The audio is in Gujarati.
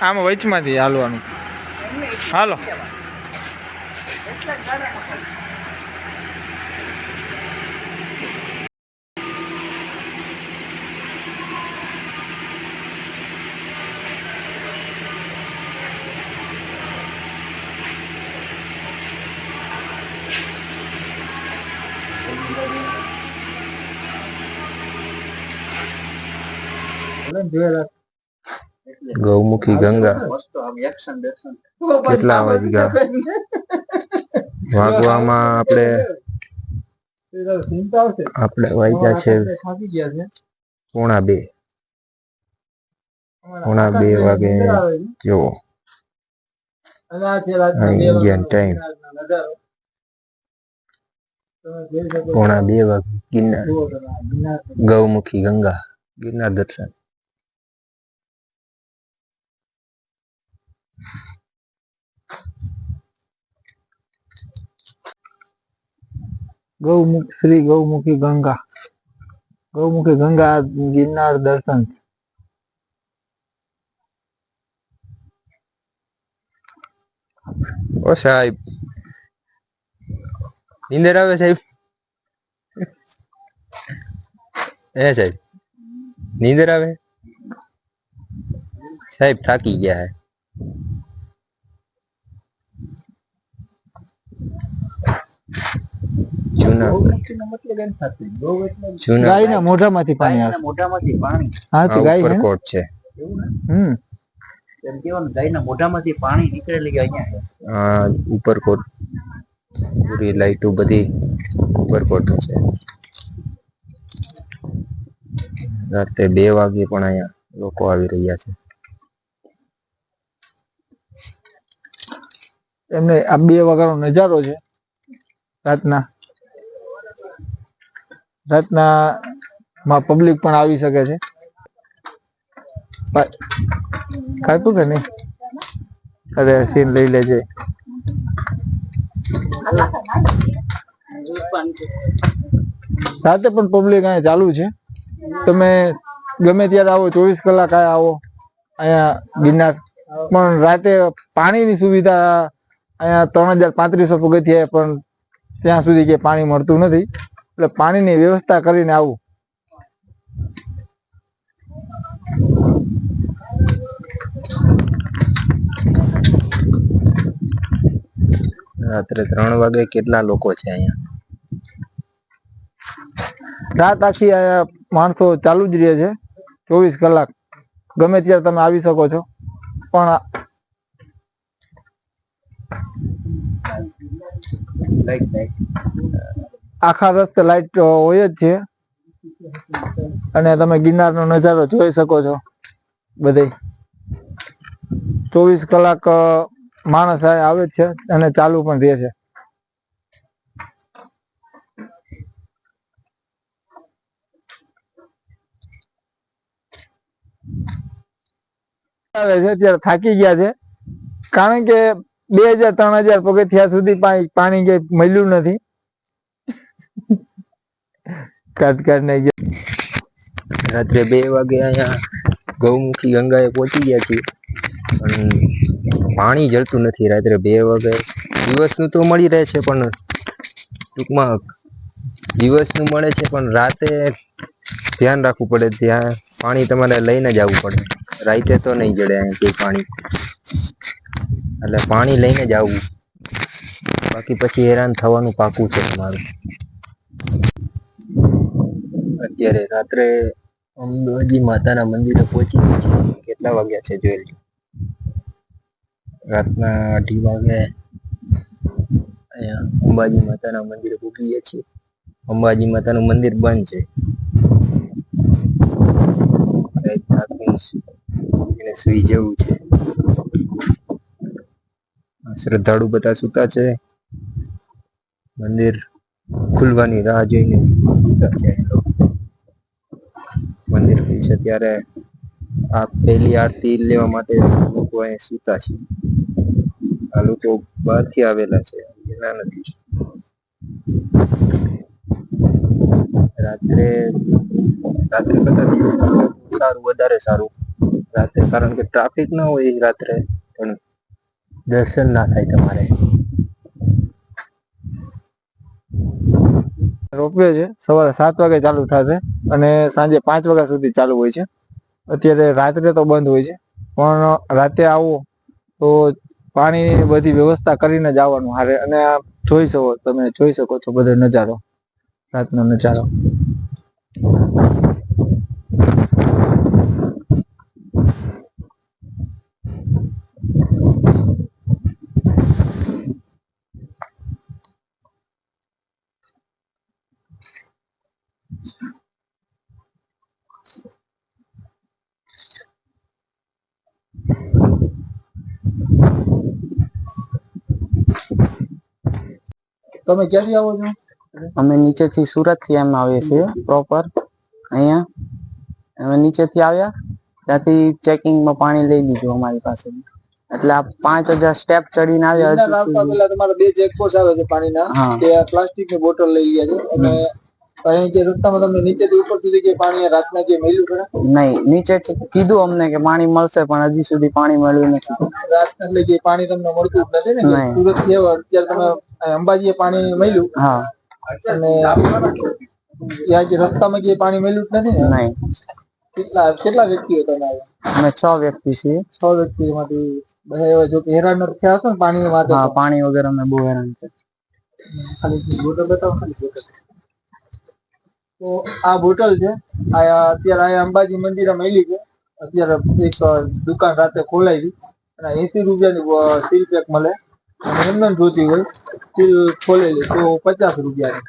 આમાં વચમાંથી હાલવાનું હાલો ગૌમુખી ગંગા. કેટલા વાગ્યા વાગવામાં આપણે આપણે વાગ્યા છે પોણા બે. પોણા બે વાગે જેવો ઇન્ડિયન ટાઈમ પોણા બે વાગે ગિરનાર. ગૌમુખી ગંગા. ગિરનાર દર્શન. ગૌમુખ શ્રી ગૌમુખી ગંગા. ગૌમુખી ગંગા ગિરનાર દર્શન ઓ સાહેબ. નીંદર આવે સાહેબ? એ સાહેબ. નીંદર આવે? સાહેબ થાકી ગયા હે. ગાયના મોઢામાંથી પાણી આવે મોઢામાંથી પાણી. હા તો ગાય છે છે. હમ. એમ કેવાનું ગાયના મોઢામાંથી પાણી નીકળેલી અહીંયા. છે. ઉપરકોટ પૂરી લાઈટો બધી ઉપરકોટ છે. રાતે બે વાગે પણ અહીંયા લોકો આવી રહ્યા છે. એમને આ બે વાગ્યાનો નજારો છે. રાતના. રાતના માં પબ્લિક પણ આવી શકે છે. કાપ્યું કે નહીં? અરે સીન લઈ લેજે. રાતે પણ પબ્લિક અહીંયા ચાલુ છે. તમે ગમે ત્યારે આવો, ચોવીસ કલાક આયા આવો. અહીંયા ગિરનાર. પણ રાતે પાણીની સુવિધા અહીંયા ત્રણ હજાર પાંત્રીસો પગથિયા પણ ત્યાં સુધી કે પાણી મળતું નથી. એટલે પાણીની વ્યવસ્થા કરીને આવું. રાત્રે ત્રણ વાગે કેટલા લોકો છે અહીંયા? રાત આખી માણસો ચાલુ જ રહે છે. ચોવીસ કલાક. ગમે ત્યારે તમે આવી શકો છો. પણ આખા રસ્તે લાઈટ હોય જ છે. અને તમે ગિરનારનો નજારો જોઈ શકો છો બધે ચોવીસ કલાક માણસ આવે છે અને ચાલુ પણ રહે છે. આવે છે ત્યારે થાકી ગયા છે. કારણ કે બે હજાર, ત્રણ હજાર પગથિયા સુધી પાણી પાણી કે મળ્યું નથી. રાત્રે બે વાગે અહીંયા ગૌમુખી ગંગાએ પહોંચી ગયા છીએ. પણ પાણી જળતું નથી. રાત્રે બે વાગે. દિવસનું તો મળી રહે છે પણ ટૂંકમાં દિવસનું મળે છે પણ રાતે ધ્યાન રાખવું પડે. ત્યાં પાણી તમારે લઈને જ આવવું પડે. રાતે તો નહીં જડે અહીંથી પાણી. એટલે પાણી લઈને જ આવવું બાકી પછી હેરાન થવાનું પાકું છે તમારું અત્યારે રાત્રે અંબાજી માતાના મંદિરે પહોંચી ગયા છે. કેટલા વાગ્યા છે જોઈ રાતના અઢી વાગે અહીંયા અંબાજી માતાના મંદિરે ગયા છીએ. અંબાજી માતાનું મંદિર બંધ છે. સુઈ જવું છે. શ્રદ્ધાળુ બધા સૂતા છે. મંદિર ખુલવાની રાહ જોઈને સૂતા છે. મંદિર છે ત્યારે આ પહેલી આરતી લેવા માટે લોકો અહીં સૂતા છે. આ લોકો બહારથી આવેલા છે, એના નથી. રાત્રે રાત્રે કરતા દિવસ સારું, વધારે સારું. રાત્રે કારણ કે ટ્રાફિક ના હોય રાત્રે, પણ દર્શન ના થાય તમારે. રોપવે છે. સવારે સાત વાગે ચાલુ થશે અને સાંજે પાંચ વાગ્યા સુધી ચાલુ હોય છે. અત્યારે રાત્રે તો બંધ હોય છે. પણ રાતે આવો તો પાણી બધી વ્યવસ્થા કરીને જ આવવાનું હારે. અને આ જોઈ શકો, તમે જોઈ શકો છો બધો નજારો. રાતનો નજારો. તમે ક્યાંથી આવો છો? અમે નીચેથી સુરતથી એમ આવીએ છીએ પ્રોપર અહીંયા. અમે નીચેથી આવ્યા ત્યાંથી ચેકિંગમાં પાણી લઈ લીધું અમારી પાસે એટલે આ પાંચ હજાર સ્ટેપ ચડીને આવ્યા. પહેલા તમારા બે ચેકપોસ્ટ આવે છે પાણીના તે પ્લાસ્ટિકની બોટલ લઈ ગયા છે. અને અહીં જે રસ્તામાં તમને નીચેથી ઉપર સુધી કે પાણી રાતના કે મળ્યું ખરા નહીં નીચે કીધું અમને કે પાણી મળશે પણ હજી સુધી પાણી મળ્યું નથી. રાત એટલે કે પાણી તમને મળતું જ નથી ને સુરતથી અત્યારે તમે અંબાજીએ પાણી મળ્યું. હા. અને ત્યાં જે રસ્તામાં જે પાણી મળ્યું જ નથી ને? નહીં. કેટલા કેટલા વ્યક્તિઓ તમે અમે છ વ્યક્તિ છીએ. છ વ્યક્તિમાંથી બધા એવા જો કે હેરાન થયા હશો ને પાણી માટે હા પાણી વગર અમે બહુ હેરાન છે ખાલી બોટલ બતાવો ખાલી બોટલ. તો આ બોટલ છે આ અત્યારે આ અંબાજી મંદિરે મળી છે. અત્યારે એક દુકાન રાતે ખોલાવી અને એસી રૂપિયાની સીલ પેક મળે. રંધન ધોતી હોય ખોલેલી તો પચાસ રૂપિયા